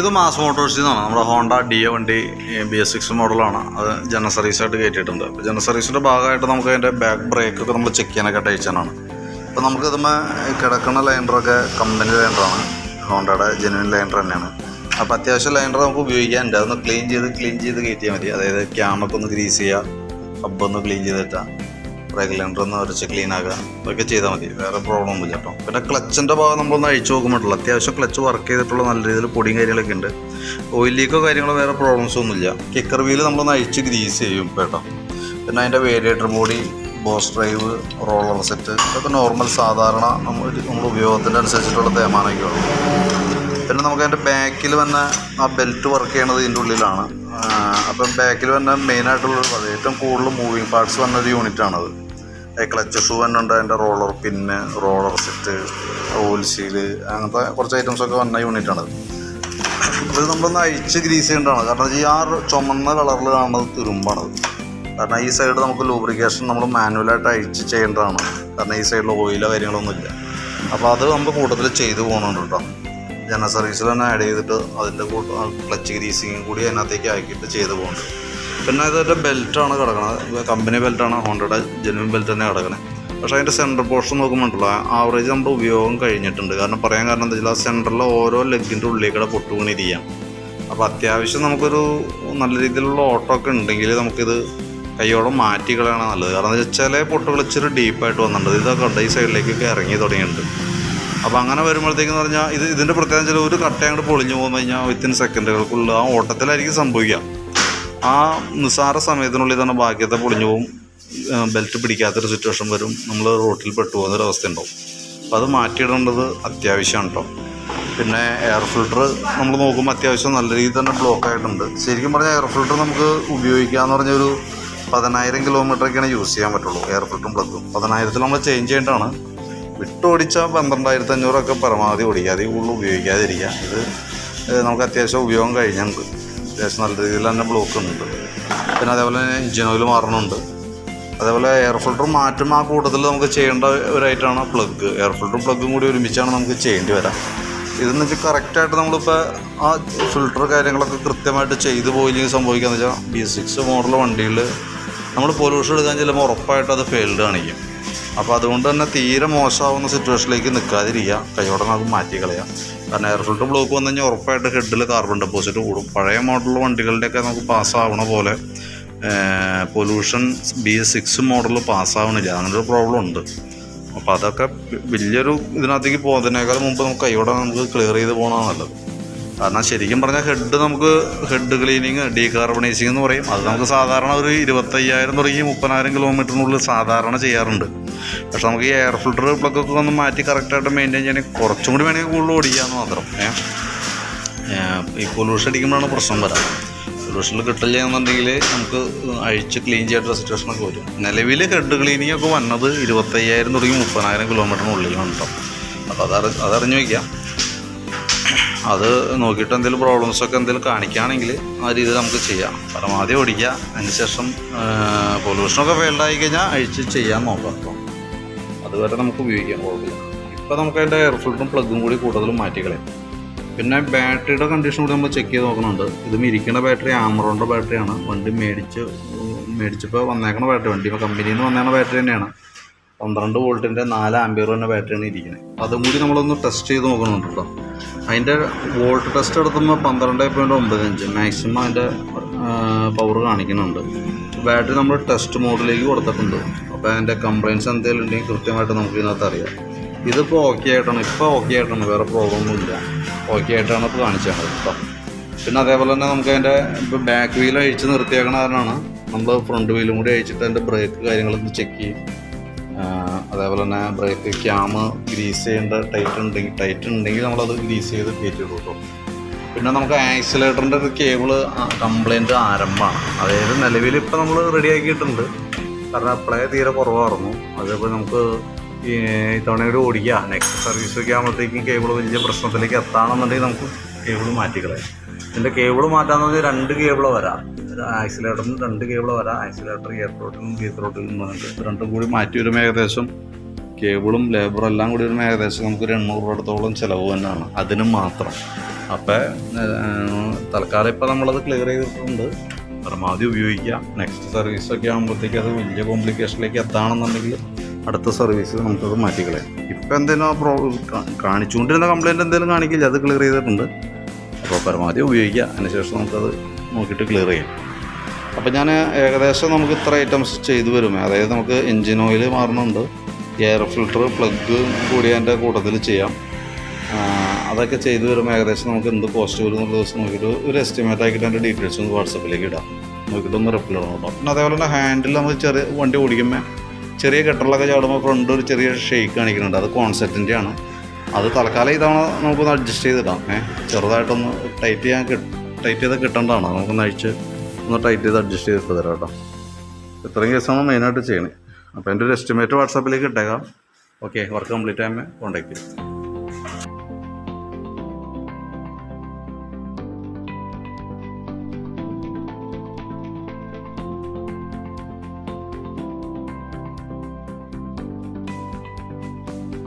ഇത് മാസ് മോട്ടോഴ്സിൽ നിന്നാണ് നമ്മുടെ ഹോണ്ട ഡി എ വണ്ടി ബി എസ് സിക്സ് മോഡലാണ്. അത് ജനറൽ സർവീസായിട്ട് കയറ്റിയിട്ടുണ്ട് അപ്പോൾ ജനറൽ സർവീസിന്റെ ഭാഗമായിട്ട് നമുക്ക് അതിന്റെ ബാക്ക് ബ്രേക്കൊക്കെ നമ്മൾ ചെക്ക് ചെയ്യാനൊക്കെ അയച്ചാണ് അപ്പോൾ നമുക്ക് ഇതുമ്മേ കിടക്കുന്ന ലൈൻഡറൊക്കെ കമ്പനി ലൈൻഡറാണ് ഹോണ്ടയുടെ ജെനുവിൻ ലൈൻഡർ തന്നെയാണ്. അപ്പോൾ അത്യാവശ്യം ലൈൻഡർ നമുക്ക് ഉപയോഗിക്കാനുണ്ട്. അതൊന്ന് ക്ലീൻ ചെയ്ത് ക്ലീൻ ചെയ്ത് കയറ്റിയാൽ മതി. അതായത് ക്യാമൊക്കെ ഒന്ന് ഗ്രീസ് ചെയ്യുക ഒന്ന് ക്ലീൻ ചെയ്തിട്ടാൽ റെഗുലേറ്റർ ഒന്ന് ഉരച്ച് ക്ലീൻ ആക്കുക. അതൊക്കെ ചെയ്താൽ മതി. വേറെ പ്രോബ്ലം ഒന്നുമില്ല കേട്ടോ പിന്നെ ക്ലച്ചിന്റെ ഭാഗം നമ്മളൊന്ന് അഴിച്ചു നോക്കുമ്പോഴല്ലോ അത്യാവശ്യം ക്ലച്ച് വർക്ക് ചെയ്തിട്ടുള്ള നല്ല രീതിയിൽ പൊടിയും കാര്യങ്ങളൊക്കെ ഉണ്ട്. ഓയിൽ ലീക്കോ കാര്യങ്ങളോ വേറെ പ്രോബ്ലംസ് ഒന്നുമില്ല. കിക്കർ വീൽ നമ്മളൊന്ന് അഴിച്ച് ഗ്രീസ് ചെയ്യും കേട്ടോ. പിന്നെ അതിന്റെ variator body boss drive roller set ഇതൊക്കെ നോർമൽ സാധാരണ നമ്മൾ നമ്മൾ ഉപയോഗത്തിന്റെ അനുസരിച്ചിട്ടുള്ള തേമാനൊക്കെ ഉള്ളു. പിന്നെ നമുക്ക് അതിന്റെ ബാക്കിൽ വന്ന ആ ബെൽറ്റ് വർക്ക് ചെയ്യണത് ഇതിന്റെ ഉള്ളിലാണ്. അപ്പം ബാക്കിൽ വന്ന മെയിനായിട്ടുള്ള ഏറ്റവും കൂടുതൽ മൂവിങ് പാർട്സ് വന്ന ഒരു യൂണിറ്റാണത് ക്ലച്ച് ഷൂ തന്നെ ഉണ്ട് അതിന്റെ റോളർ പിന്ന് റോളർ സെറ്റ് ഓയിൽ അങ്ങനത്തെ കുറച്ച് ഐറ്റംസൊക്കെ വന്ന യൂണിറ്റാണ് ഇത് നമ്മളൊന്ന് അഴിച്ച് ഗ്രീസ് ചെയ്യേണ്ടതാണ്. കാരണം ഈ ആ ചുമന്ന കളറിൽ കാണുന്നത് തുരുമ്പാണത് കാരണം ഈ സൈഡ് നമുക്ക് ലൂബ്രിക്കേഷൻ നമ്മൾ മാനുവലായിട്ട് അഴിച്ച് ചെയ്യേണ്ടതാണ്. കാരണം ഈ സൈഡിൽ ഓയിലോ കാര്യങ്ങളൊന്നും ഇല്ല. അപ്പോൾ അത് നമ്മൾ കൂട്ടത്തിൽ ചെയ്തു പോകുന്നുണ്ട് കേട്ടോ. ജനറൽ സർവീസിൽ തന്നെ ആഡ് ചെയ്തിട്ട് അതിന്റെ കൂട്ട ക്ലച്ച് ഗ്രീസിങ്ങും കൂടി അതിനകത്തേക്ക് ആക്കിയിട്ട് ചെയ്തു പോകുന്നുണ്ട് പിന്നെ ഇതിന്റെ ബെൽറ്റാണ് കിടക്കുന്നത് കമ്പനി ബെൽറ്റാണ് ഹോണ്ടയുടെ ജെനുവിൻ ബെൽറ്റ് തന്നെ കിടക്കണത് പക്ഷേ അതിന്റെ സെന്റർ പോർഷൻ നോക്കുമ്പോണ്ടല്ലോ ആവറേജ് നമ്മുടെ ഉപയോഗം കഴിഞ്ഞിട്ടുണ്ട്. കാരണം പറയാൻ കാരണം എന്താ വെച്ചാൽ സെന്ററിലെ ഓരോ ലെഗിന്റെ ഉള്ളിലേക്കൂടെ ചെയ്യാം അപ്പോൾ അത്യാവശ്യം നമുക്കൊരു നല്ല രീതിയിലുള്ള ഓട്ടോ ഒക്കെ ഉണ്ടെങ്കിൽ നമുക്കിത് കൈയോടെ മാറ്റി കളയണം നല്ലത്. കാരണം ചില പൊട്ടുകൾ ഇച്ചിരി ഡീപ്പായിട്ട് വന്നിട്ടുണ്ട്. ഇതൊക്കെ ഉണ്ട് ഈ സൈഡിലേക്കൊക്കെ ഇറങ്ങി തുടങ്ങിയിട്ടുണ്ട്. അപ്പോൾ അങ്ങനെ വരുമ്പോഴത്തേക്കെന്ന് പറഞ്ഞാൽ ഇത് ഇതിന്റെ പ്രത്യേകം ചില ഒരു കട്ട അങ്ങോട്ട് പൊളിഞ്ഞു പോകുന്നു കഴിഞ്ഞാൽ വിത്തിൻ സെക്കൻഡുകൾക്കുള്ള ആ ഓട്ടത്തിലായിരിക്കും സംഭവിക്കുക. ആ നിസ്സാര സമയത്തിനുള്ളിൽ തന്നെ ബാക്കിയത്തെ പൊളിഞ്ഞു പോകും ബെൽറ്റ് പിടിക്കാത്തൊരു സിറ്റുവേഷൻ വരും. നമ്മൾ റോട്ടിൽ പെട്ടു പോകുന്നൊരവസ്ഥ ഉണ്ടാവും. അപ്പോൾ അത് മാറ്റിയിടേണ്ടത് അത്യാവശ്യമാണ് കേട്ടോ പിന്നെ എയർ ഫിൽട്ടർ നമ്മൾ നോക്കുമ്പോൾ അത്യാവശ്യം നല്ല രീതിയിൽ തന്നെ ബ്ലോക്ക് ആയിട്ടുണ്ട്. ശരിക്കും പറഞ്ഞാൽ എയർ ഫിൽട്ടർ നമുക്ക് ഉപയോഗിക്കാമെന്ന് പറഞ്ഞൊരു പതിനായിരം കിലോമീറ്ററൊക്കെയാണ് യൂസ് ചെയ്യാൻ പറ്റുള്ളൂ എയർ ഫിൽട്ടറും പ്ലഗും പതിനായിരത്തിൽ നമ്മൾ ചേഞ്ച് ചെയ്യേണ്ടതാണ്. വിട്ടോടിച്ചാൽ പന്ത്രണ്ടായിരത്തി അഞ്ഞൂറൊക്കെ പരമാവധി ഓടിക്കുക. അതിൽ കൂടുതൽ ഉപയോഗിക്കാതിരിക്കുക. ഇത് നമുക്ക് അത്യാവശ്യം ഉപയോഗം കഴിഞ്ഞിട്ടുണ്ട്. അത്യാവശ്യം നല്ല രീതിയിൽ തന്നെ ബ്ലോക്ക് ഉണ്ട് പിന്നെ അതേപോലെ തന്നെ എഞ്ചിൻ ഓയിൽ മാറണമുണ്ട് അതേപോലെ എയർ ഫിൽട്ടർ മാറ്റും ആ കൂട്ടത്തിൽ നമുക്ക് ചെയ്യേണ്ട ഒരായിട്ടാണ് പ്ലഗ് എയർ ഫിൽട്ടറും പ്ലഗും കൂടി ഒരുമിച്ചാണ് നമുക്ക് ചെയ്യേണ്ടി വരാം. ഇതെന്ന് വെച്ചാൽ കറക്റ്റായിട്ട് നമ്മളിപ്പോൾ ആ ഫിൽട്ടർ കാര്യങ്ങളൊക്കെ കൃത്യമായിട്ട് ചെയ്തു പോയില്ലെങ്കിൽ സംഭവിക്കാന്ന് വെച്ചാൽ ബി സിക്സ് മോഡൽ വണ്ടിയിൽ നമ്മൾ പൊല്യൂഷൻ എടുക്കാൻ ചെല്ലുമ്പോൾ ഉറപ്പായിട്ട് അത് ഫെയിൽഡ് കാണിക്കും. അപ്പോൾ അതുകൊണ്ട് തന്നെ തീരെ മോശമാവുന്ന സിറ്റുവേഷനിലേക്ക് നിൽക്കാതിരിക്കുക. കൈയോടെ നമുക്ക് മാറ്റി കളയാം കാരണം എയർ ഫിൽറ്റർ ബ്ലോക്ക് വന്നു കഴിഞ്ഞാൽ ഉറപ്പായിട്ട് ഹെഡിൽ കാർബൺ ഡെപ്പോസിറ്റ് കൂടും. പഴയ മോഡൽ വണ്ടികളുടെയൊക്കെ നമുക്ക് പാസ്സാവണ പോലെ pollution B S six model പാസ്സാവണില്ല. അങ്ങനൊരു പ്രോബ്ലം ഉണ്ട്. അപ്പോൾ അതൊക്കെ വലിയൊരു ഇതിനകത്തേക്ക് പോകുന്നതിനേക്കാൾ മുമ്പ് നമുക്ക് കൈയോടെ നമുക്ക് ക്ലിയർ ചെയ്ത് പോകണതാണ് നല്ലത്. കാരണം ശരിക്കും പറഞ്ഞാൽ ഹെഡ് നമുക്ക് ഹെഡ് ക്ലീനിങ് ഡീകാർബണൈസിങ് എന്ന് പറയും. അത് നമുക്ക് സാധാരണ ഒരു ഇരുപത്തയ്യായിരം തുടങ്ങി മുപ്പതിനായിരം കിലോമീറ്ററിനുള്ളിൽ സാധാരണ ചെയ്യാറുണ്ട്. പക്ഷെ നമുക്ക് ഈ എയർ ഫിൽട്ടർ പ്ലഗൊക്കെ ഒന്ന് മാറ്റി കറക്റ്റായിട്ട് മെയിന്റെയിൻ ചെയ്യണമെങ്കിൽ കുറച്ചും കൂടി വേണമെങ്കിൽ കൂടുതൽ ഓടിക്കാമെന്ന് മാത്രം. ഈ പൊല്യൂഷൻ അടിക്കുമ്പോഴാണ് പ്രശ്നം വരാം. പൊല്യൂഷനിൽ കിട്ടില്ല എന്നുണ്ടെങ്കിൽ നമുക്ക് അഴിച്ച് ക്ലീൻ ചെയ്യേണ്ട സിറ്റുവേഷനൊക്കെ വരും. നിലവിൽ ഹെഡ് ക്ലീനിങ് ഒക്കെ വന്നത് ഇരുപത്തയ്യായിരം തുടങ്ങി മുപ്പതിനായിരം കിലോമീറ്ററിനുള്ളിലാണ് കേട്ടോ അപ്പോൾ അതറി അതറിഞ്ഞു വയ്ക്കാം. അത് നോക്കിയിട്ട് എന്തെങ്കിലും പ്രോബ്ലംസൊക്കെ എന്തെങ്കിലും കാണിക്കുകയാണെങ്കിൽ ആ രീതിയിൽ നമുക്ക് ചെയ്യാം. പരമാവധി ഓടിക്കുക അതിന് ശേഷം പൊല്യൂഷനൊക്കെ ഫെയിൽഡായി കഴിഞ്ഞാൽ അഴിച്ച് ചെയ്യാൻ നോക്കാം അതുവരെ നമുക്ക് ഉപയോഗിക്കാം കുഴപ്പമില്ല ഇപ്പോൾ നമുക്ക് അതിന്റെ എയർ ഫിൽറ്ററും പ്ലഗും കൂടി കൂടുതലും മാറ്റിക്കളയാം. പിന്നെ ബാറ്ററിയുടെ കണ്ടീഷൻ കൂടി നമ്മൾ ചെക്ക് ചെയ്ത് നോക്കുന്നുണ്ട് ഇത് ഇരിക്കുന്ന ബാറ്ററി ആമറോണിന്റെ ബാറ്ററിയാണ് വണ്ടി മേടിച്ച് മേടിച്ചപ്പോൾ വന്നേക്കണ ബാറ്ററി വണ്ടി കമ്പനിയിൽ നിന്ന് വന്നേക്കണ ബാറ്ററി തന്നെയാണ്. പന്ത്രണ്ട് വോൾട്ടിന്റെ നാല് ആംബിയർ തന്നെ ബാറ്ററിയാണ് ഇരിക്കുന്നത് അതും കൂടി നമ്മളൊന്ന് ടെസ്റ്റ് ചെയ്ത് നോക്കുന്നുണ്ട് കേട്ടോ അതിന്റെ വോൾട്ട് ടെസ്റ്റ് എടുത്തുമ്പോൾ പന്ത്രണ്ട് പോയിന്റ് ഒമ്പത് മാക്സിമം അതിന്റെ പവർ കാണിക്കുന്നുണ്ട്. ബാറ്ററി നമ്മൾ ടെസ്റ്റ് മോഡിലേക്ക് കൊടുത്തിട്ടുണ്ട്. അപ്പോൾ അതിന്റെ കംപ്ലയിൻസ് എന്തെങ്കിലും ഉണ്ടെങ്കിൽ കൃത്യമായിട്ട് നമുക്ക് ഇതിനകത്ത് അറിയാം. ഇതിപ്പോൾ ഓക്കെ ആയിട്ടാണ് ഇപ്പോൾ ഓക്കെ ആയിട്ടാണ് വേറെ പ്രോബ്ലം ഒന്നുമില്ല ഓക്കെ ആയിട്ടാണ് ഇപ്പോൾ കാണിച്ചത് കേട്ടോ. പിന്നെ അതേപോലെ തന്നെ നമുക്ക് അതിന്റെ ഇപ്പോൾ ബാക്ക് വീൽ അഴിച്ച് നിർത്തിയേക്കണ കാരണമാണ് നമ്മൾ ഫ്രണ്ട് വീലും കൂടി അഴിച്ചിട്ട് അതിന്റെ ബ്രേക്ക് കാര്യങ്ങളൊക്കെ ചെക്ക് ചെയ്യും. അതേപോലെ തന്നെ ബ്രേക്ക് ക്യാമ് ഗ്രീസ് ചെയ്യേണ്ട ടൈറ്റ് ഉണ്ടെങ്കിൽ ടൈറ്റ് ഉണ്ടെങ്കിൽ നമ്മളത് ഗ്രീസ് ചെയ്ത് കയറ്റി വിടും പിന്നെ നമുക്ക് ആക്സിലേറ്ററിന്റെ ഒരു കേബിൾ കംപ്ലൈന്റ് ആരംഭമാണ്. അതായത് നിലവിൽ ഇപ്പോൾ നമ്മൾ റെഡി ആക്കിയിട്ടുണ്ട്. കാരണം പ്ലേ തീരെ കുറവായിരുന്നു. അതേപോലെ നമുക്ക് ഈ ഇത്തവണ കൂടി ഓടിക്കുക നെക്സ്റ്റ് സർവീസ് ഒക്കെ ആകുമ്പോഴത്തേക്കും കേബിൾ വലിയ പ്രശ്നത്തിലേക്ക് എത്താണെന്നുണ്ടെങ്കിൽ നമുക്ക് കേബിൾ മാറ്റിക്കളയാം ഇതിന്റെ കേബിൾ മാറ്റാന്ന് പറഞ്ഞാൽ രണ്ട് കേബിൾ വരാം. ആക്സിലേറ്ററിന് രണ്ട് കേബിൾ വരാം. ആക്സിലേറ്റർ എയർ നിന്ന് രണ്ടും കൂടി മാറ്റി വരുമ്പോൾ ഏകദേശം കേബിളും ലേബറും എല്ലാം കൂടി വരുമ്പോൾ ഏകദേശം നമുക്ക് ഒരു എണ്ണൂറ് രൂപ അടുത്തോളം ചിലവ് തന്നെയാണ്. അതിനും മാത്രം. അപ്പം തൽക്കാലം ഇപ്പം നമ്മളത് ക്ലിയർ ചെയ്തിട്ടുണ്ട്. പരമാവധി ഉപയോഗിക്കുക. നെക്സ്റ്റ് സർവീസൊക്കെ ആകുമ്പോഴത്തേക്ക് അത് വലിയ കോംപ്ലിക്കേഷനിലേക്ക് എത്താണെന്നുണ്ടെങ്കിൽ അടുത്ത സർവീസ് നമുക്കത് മാറ്റിക്കളയാം. ഇപ്പം എന്തെങ്കിലും പ്രോ കാണിച്ചുകൊണ്ടിരുന്ന കംപ്ലയിന്റ് എന്തെങ്കിലും കാണിക്കില്ല അത് ക്ലിയർ ചെയ്തിട്ടുണ്ട്. അപ്പോൾ പരമാവധി ഉപയോഗിക്കുക. അതിനുശേഷം നമുക്കത് നോക്കിയിട്ട് ക്ലിയർ ചെയ്യാം. അപ്പോൾ ഞാൻ ഏകദേശം നമുക്ക് ഇത്ര ഐറ്റംസ് ചെയ്തു വരും അതായത് നമുക്ക് എൻജിൻ ഓയിൽ മാറുന്നുണ്ട്. എയർ ഫിൽട്ടർ പ്ലഗ് കൂടി അതിന്റെ കൂട്ടത്തിൽ ചെയ്യാം. അതൊക്കെ ചെയ്തു വരുമ്പോൾ ഏകദേശം നമുക്ക് എന്ത് കോസ്റ്റ് വരും എന്നുള്ള ദിവസം നോക്കിയിട്ട് ഒരു എസ്റ്റിമേറ്റ് ആക്കിയിട്ട് അതിന്റെ ഡീറ്റെയിൽസ് ഒന്ന് വാട്സപ്പിലേക്ക് ഇടാം. നോക്കിയിട്ട് ഒന്ന് റിപ്ലൈ ഇടണം കേട്ടോ. പിന്നെ അതേപോലെ തന്നെ ഹാൻഡിൽ നമ്മൾ ചെറിയ വണ്ടി ഓടിക്കുമ്പോൾ ചെറിയ കെട്ടറിലൊക്കെ ചാടുമ്പോൾ ഫ്രണ്ട് ഒരു ചെറിയ ഷെയ്ക്ക് കാണിക്കുന്നുണ്ട്. അത് കോൺസെപ്റ്റിന്റെ ആണ്. അത് തൽക്കാലം ഇതാണ് നമുക്കൊന്ന് അഡ്ജസ്റ്റ് ചെയ്തിടാം. ഏഹ് ചെറുതായിട്ടൊന്ന് ടൈറ്റ് ചെയ്യാൻ ടൈറ്റ് ചെയ്ത് കിട്ടേണ്ടതാണ്. നമുക്കൊന്ന് അഴിച്ച് ഒന്ന് ടൈറ്റ് ചെയ്ത് അഡ്ജസ്റ്റ് ചെയ്തിട്ട് തരാം കേട്ടോ. ഇത്രയും കേസാണ് മെയിനായിട്ട് ചെയ്യണേ. അപ്പോൾ എന്റെ ഒരു എസ്റ്റിമേറ്റ് വാട്സാപ്പിലേക്ക് ഇട്ടേക്കാം. ഓക്കെ വർക്ക് കംപ്ലീറ്റ് ആകുമ്പോൾ കോൺടാക്ട് ചെയ്യും.